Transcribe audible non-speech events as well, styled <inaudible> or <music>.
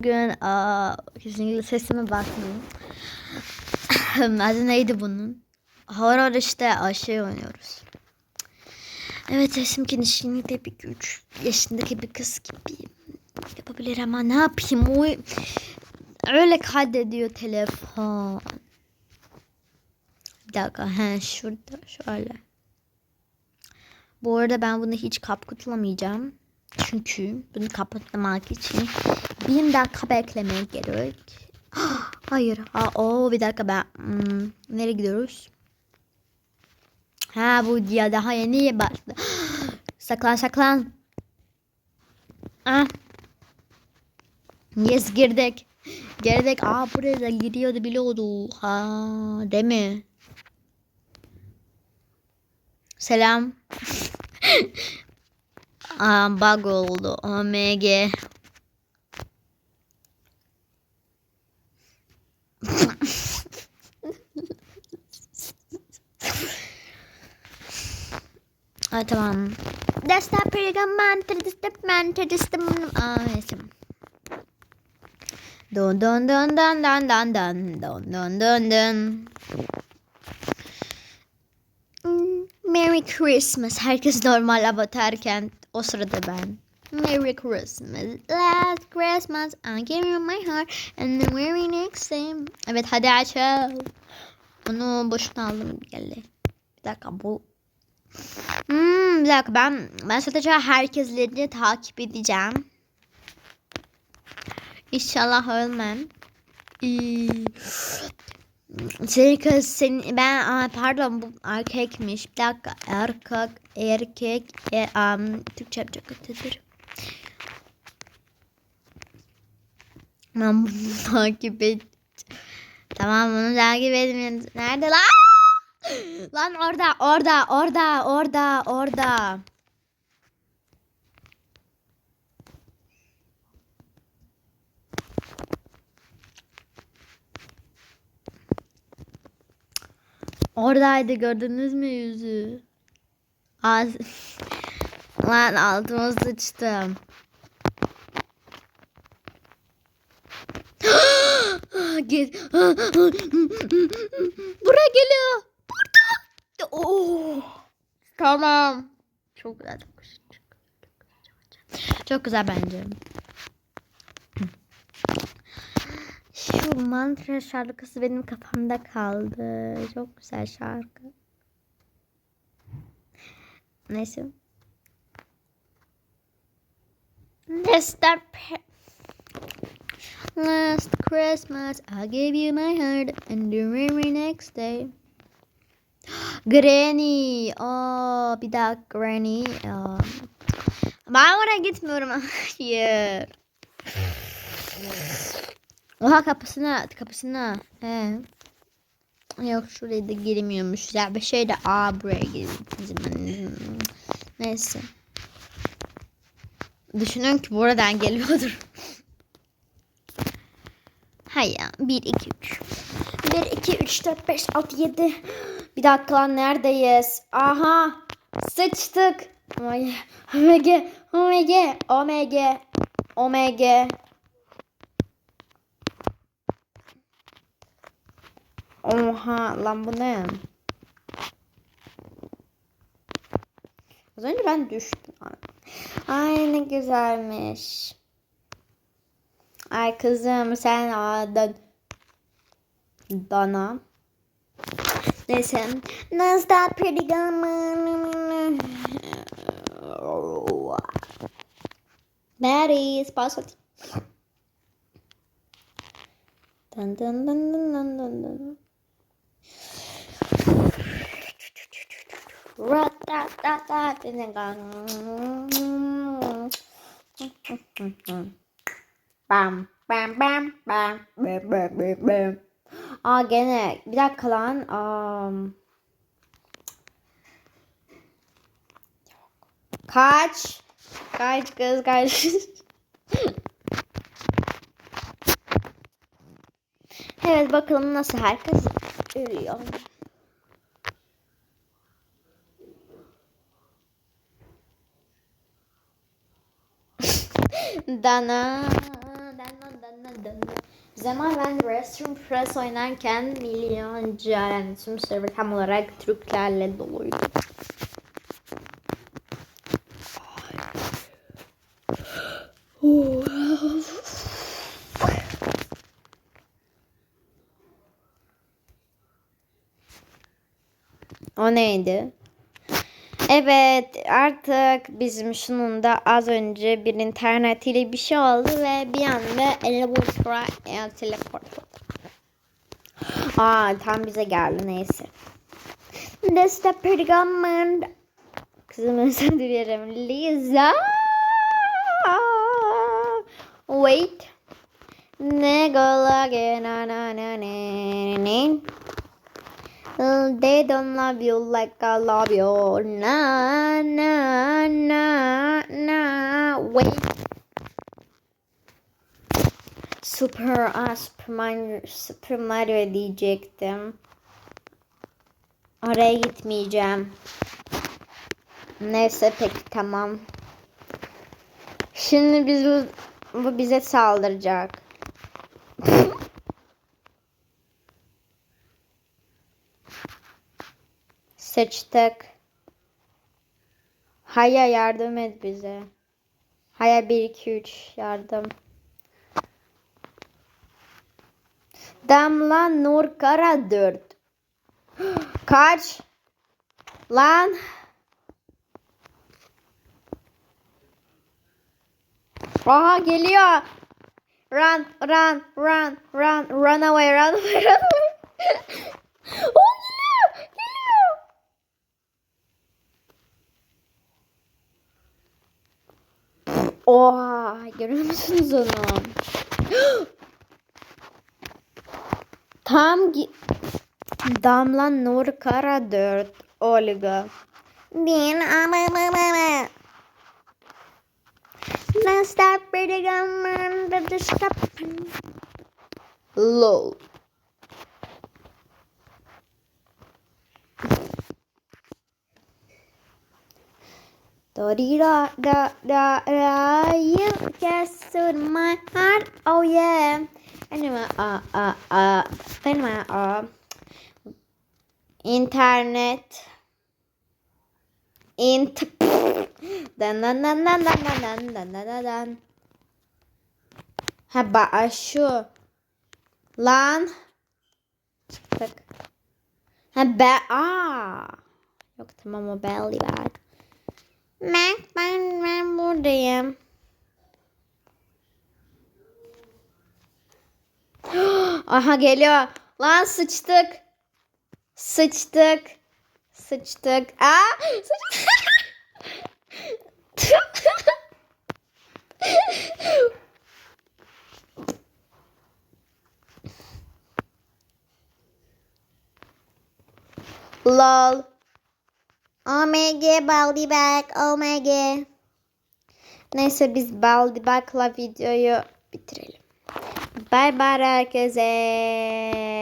Bugün aa, kesinlikle sesime bakmayın. <laughs> Adı neydi bunun? Horror işte aşı oynuyoruz. Evet sesim kesinlikle bir 3 yaşındaki bir kız gibi yapabilir ama ne yapayım o öyle kaydediyor telefon. Bir dakika he şurada şöyle. Bu arada ben bunu hiç kapatlamayacağım. Çünkü bunu kapatmak için bin dakika beklemeye gerek. <gasps> Hayır. Ha, o bir dakika ben hmm, nereye gidiyoruz? Ha bu ya daha yeni başladı. <gasps> saklan saklan. Ah. Yes girdik. Girdik. Aa buraya da giriyordu biliyordu. Ha değil mi? Selam. <laughs> Aa bug oldu. OMG. Ay tamam. Perigaman tedistem man tedistem. Aa neyse. Don don don don don don don don don don don. Hmm, Merry Christmas. Herkes normal avatarken o sırada ben. Merry Christmas. Last Christmas I gave you my heart and the very next day. Evet hadi açalım. Onu boşuna aldım geldi. Bir dakika bu. Hmm, bir dakika ben ben sadece herkesleri takip edeceğim. İnşallah ölmem. Ee, senin kız senin ben aa, pardon bu erkekmiş. Bir dakika erkek erkek e, um, Türkçe çok kötüdür. Ben bunu <laughs> takip et. Tamam bunu takip etmiyorum. Nerede lan? <gasps> Lan orada orada orada orada orada. Oradaydı gördünüz mü yüzü? Az... <laughs> Lan altıma sıçtım. Git. Buraya geliyor. Burada. Oo. Tamam. Çok güzel. Çok güzel. Bence. Şu mantra şarkısı benim kafamda kaldı. Çok güzel şarkı. Neyse. Let's start. Last Christmas I gave you my heart and the very next day. Granny. Aa, bir daha Granny. Aa. Ben oraya gitmiyorum. <laughs> Hayır. Oha kapısına kapısına. He. Yok şuraya da giremiyormuş. Ya bir şey de aa buraya girdim. Neyse. Düşünüyorum ki buradan geliyordur. Hayır. 1, 2, 3. 1, 2, 3, 4, 5, 6, 7. Bir dakika lan neredeyiz? Aha. Sıçtık. Omg. Omg. Omg. Omg. Omg. Oha lan bu ne? Az önce ben düştüm. Ay ne güzelmiş. Ay kızım sen ağda dana. Neyse. That's that pretty woman. Betty, sponsor. Dun dun dun dun dun dun dun. Rat tat tat tat. Bam bam bam bam bam bam bam bam. Aa gene bir dakika lan. Um, kaç. Kaç kız kaç. <laughs> evet bakalım nasıl herkes ölüyor. <laughs> Dana, dana. zaman ben Restroom Press oynarken milyonca yani tüm server tam olarak Türklerle doluydu. O neydi? Evet artık bizim şunun da az önce bir internetiyle bir şey oldu ve bir anda Elevator'a e, teleport oldu. Aa tam bize geldi neyse. That's the woman. Kızım özür dilerim. Lisa. Wait. Ne go again. Na na na na na. They don't love you like I love you. Na na na na. Wait. Super, ah, Super Mario, Super Mario diyecektim. Oraya gitmeyeceğim. Neyse peki tamam. Şimdi biz bu bize saldıracak. Seçtik. Haya yardım et bize. Haya 1 2 3 yardım. Damla Nur Kara 4. Kaç? Lan. Aha geliyor. Run, run, run, run, run away, run away, run away. <laughs> oh geliyor, geliyor. Oha, görüyor musunuz onu? <gasps> Tam Damla Nur Kara 4 Olga. Bin ama Let's stop pretty gun the stop. Lol. Dee da da da da you just to my heart oh yeah anyway uh uh uh anyway uh internet int dan dan dan dan dan dan dan dan dan dan ha ba şu lan çıktık ha be aa yok tamam o belly bag ben ben ben buradayım <gasps> Aha geliyor. Lan sıçtık. Sıçtık. Sıçtık. Aa! Sıçtık. <laughs> Lol. OMG baldi bag. OMG. Neyse biz baldi bagla videoyu bitirelim. Bay bay herkese.